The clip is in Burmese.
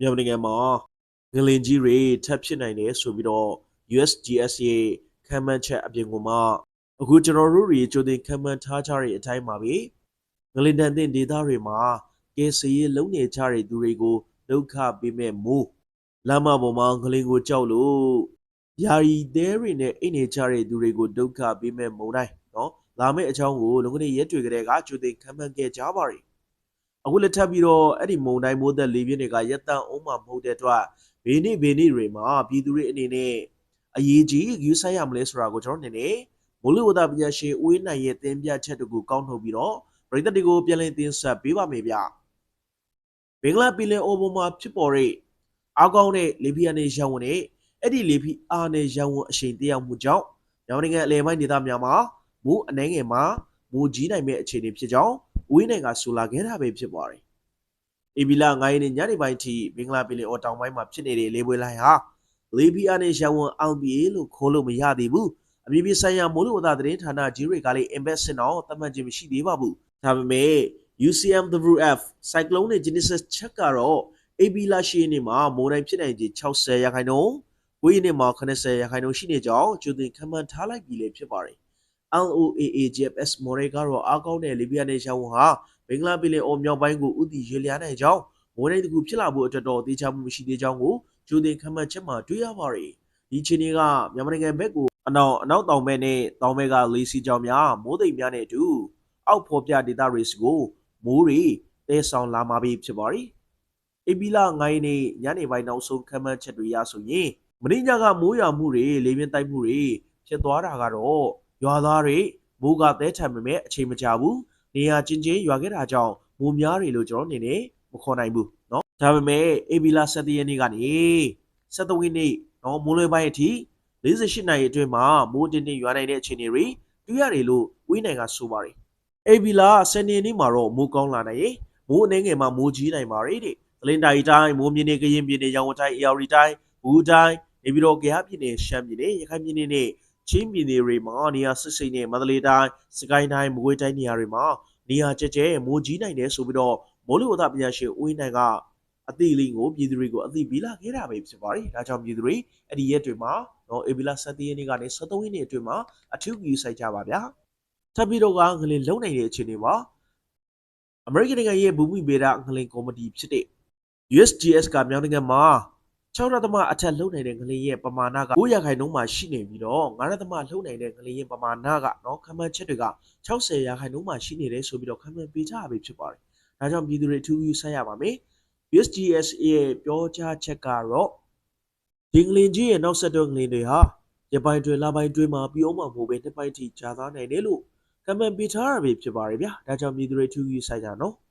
မြန်မာနိုင်ငံမှာငလင်ကြီးတွေထပ်ဖြစ်နိုင်တယ်ဆိုပြီးတော့ USGS ရဲ့ခံမှန်းချက်အပြင်ကမှအခုကျွန်တော်တို့တွေကြိုတင်ခံမှန်းထားကြတဲ့အတိုင်းပါပဲငလင်တန်တဲ့ဒေသတွေမှာကဲစရေးလုံးနေကြတဲ့သူတွေကိုဒုက္ခပေးမဲ့မိုးလမ်းမပေါ်မှာငလင်ကိုကြောက်လို့ယာယီသေးတွေနဲ့အိတ်နေကြတဲ့သူတွေကိုဒုက္ခပေးမဲ့မုံတိုင်းနော်လာမယ့်အကြောင်းကိုလုံကနေရက်တွေကလေးကကြိုတင်ခံမှန်းခဲ့ကြပါရီ အခုလက်ထပ်ပြီးတော့အဲ့ဒီမုံတိုင်းမိုးသက်လေးပြင်းတွေကရက်တန့်အောင်မှမဟုတ်တဲ့အတွက်ဘေးနေ့ဘေးနေ့တွေမှာပြည်သူတွေအနေနဲ့အရေးကြီးယူဆိုင်ရမလဲဆိုတာကိုကျွန်တော်အနေနဲ့မိုးလေဝသပညာရှင်ဦးဝင်းနိုင်ရဲ့သင်ပြချက်တကူကောက်ထုတ်ပြီးတော့ပြည်သက်တွေကိုပြန်လည်တင်ဆက်ပေးပါမယ်ဗျဘင်္ဂလားပြည်လယ်အော်ပေါ်မှာဖြစ်ပေါ်တဲ့အားကောင်းတဲ့လေပြင်းနဲ့ရောင်ဝင်တဲ့အဲ့ဒီလေပြင်းအားနဲ့ရောင်ဝင်အရှိန်တရားမှုကြောင့်မြန်မာနိုင်ငံအလဲပိုင်းဒေသများမှာမိုးအနှဲငယ်မှာမိုးကြီးနိုင်မဲ့အခြေအနေဖြစ်ကြောင်း ဝင်းနိုင်ကဆိုလာခဲ့တာပဲဖြစ်ပါတယ်။အေဘီလာ9ရက်နေ့ညနေပိုင်းထိမင်္ဂလာပင်လယ်အော်တောင်ပိုင်းမှာဖြစ်နေတဲ့လေပွေလိုင်းဟာလေပီယာနဲ့ရန်ဝန်အောင်ပြေလို့ခေါ်လို့မရသေးဘူး။အပြည်ပြည်ဆိုင်ရာမိုးလေဝသသတင်းဌာနကြီးတွေကလည်း invest တော့သတ်မှတ်ခြင်းမရှိသေးပါဘူး။ဒါပေမဲ့ UCMWF Cyclone နဲ့ Genesis ချက်ကတော့အေဘီလာရှိနေမှာမိုးတိုင်းဖြစ်နိုင်ခြေ60ရာခိုင်နှုန်း၊ဝေးနေမှာ80ရာခိုင်နှုန်းရှိနေကြောင်းကျူတင်ခန့်မှန်းထားလိုက်ပြီလေဖြစ်ပါတယ်။ LOAA JFS မော်ရဲကတော့အားကောင်းတဲ့လီဘီယာနဲ့ရှောင်းဝန်ဟာဘင်္ဂလားပင်လယ်အော်မြောက်ပိုင်းကိုဥတီရေလျားနိုင်ကြောင်းမိုးတိုင်းတစ်ခုဖြစ်လာဖို့အတွက်တော့တေချာမှုမရှိသေးကြောင်းကိုဂျိုတင်ခန့်မှန်းချက်မှာတွေ့ရပါတယ်။ဒီချင်းတွေကမြန်မာနိုင်ငံဘက်ကိုအနောက်အနောက်တောင်ဘက်နဲ့တောင်ဘက်ကလေးစီကြောင်များမိုးသိမ်များနဲ့အတူအောက်ဖော်ပြဒေတာတွေစကိုမိုးတွေတဲဆောင်လာမှာပြီဖြစ်ပါတယ်။အေပီလာ9ရက်နေ့ညနေပိုင်းနောက်ဆုံးခန့်မှန်းချက်တွေရဆိုရင်မင်းညကမိုးရွာမှုတွေလေပြင်းတိုက်မှုတွေဖြစ်သွားတာကတော့ ရွာသားတွေမိုးကသဲထန်ပေမဲ့အချိန်မကြာဘူးနေရာချင်းချင်းရွာခဲ့တာကြောင့်မိုးများတွေလို့ကျွန်တော်အနေနဲ့မခေါ်နိုင်ဘူးเนาะဒါပေမဲ့အေဘီလာ7ရက်နေ့ကနေ7ရက်နေ့เนาะမိုးလွယ်ပိုင်းအထိ48နာရီအတွင်းမှာမိုးတင်းတင်းရွာနိုင်တဲ့အခြေအနေတွေတွေ့ရတယ်လို့ဝိနိုင်ကဆိုပါတယ်အေဘီလာ7ရက်နေ့မှာတော့မိုးကောင်းလာနိုင်ရင်မိုးအနေငယ်မှာမိုးကြီးနိုင်ပါတယ်တဲ့သလင်းတိုင်တိုင်းမိုးမြင်းနေကရင်ပြည်နယ်ရောင်ဝတိုင်းအေရီတိုင်းဘူးတိုင်းနေပြီးတော့ကြရပြည်နယ်ရှမ်းပြည်နယ်ရခိုင်ပြည်နယ်နဲ့ ချင်းပြည်နယ်တွေမှာနေရာစစ်စိတ်နဲ့မန္တလေးတိုင်းစကိုင်းတိုင်းမကွေးတိုင်းနေရာတွေမှာနေရာကျကျမိုးကြီးနိုင်တယ်ဆိုပြီးတော့မိုးလေဝသပညာရှင်ဦးဝင်းနိုင်ကအသိလေးကိုပြည်သူတွေကိုအသိပေးလာခဲ့တာပဲဖြစ်ပါတယ်။ဒါကြောင့်ပြည်သူတွေအဲ့ဒီရက်တွေမှာတော့အေဘီလာ7ရက်နေ့ကနေ73ရက်နေ့အတွင်းမှာအထူးကြီးဆိုင်ကြပါဗျာ။ထပ်ပြီးတော့ကငလင်လုံနိုင်တဲ့အခြေအနေမှာအမေရိကန်နိုင်ငံရဲ့ဘူမိဗေဒငလင်ကော်မတီဖြစ်တဲ့ USGS ကမြောင်းနိုင်ငံမှာ 6ရသမအထက်လုံနိုင်တဲ့ငလျင်ရဲ့ပမာဏက9ရာခိုင်နှုန်းမှာရှိနေပြီးတော့9ရသမလုံနိုင်တဲ့ငလျင်ပမာဏကနော်ခမန်းချက်တွေက60ရာခိုင်နှုန်းမှာရှိနေတယ်ဆိုပြီးတော့ခမန်းပေးကြပြီဖြစ်ပါတယ်။ဒါကြောင့်ပြည်သူတွေအထူးယူဆက်ရပါမယ်။ USGSA ရဲ့ပြောကြားချက်ကတော့ဒီငလျင်ကြီးရဲ့နောက်ဆက်တွဲငလျင်တွေဟာရပိုင်းတွင်လပိုင်းတွင်မှာပြောင်းမှာမဟုတ်ပဲနှစ်ပိုင်းထိကြာသားနိုင်တယ်လို့ခမန်းပေးထားရပြီဖြစ်ပါတယ်ဗျာ။ဒါကြောင့်ပြည်သူတွေအထူးယူဆက်ကြနော်။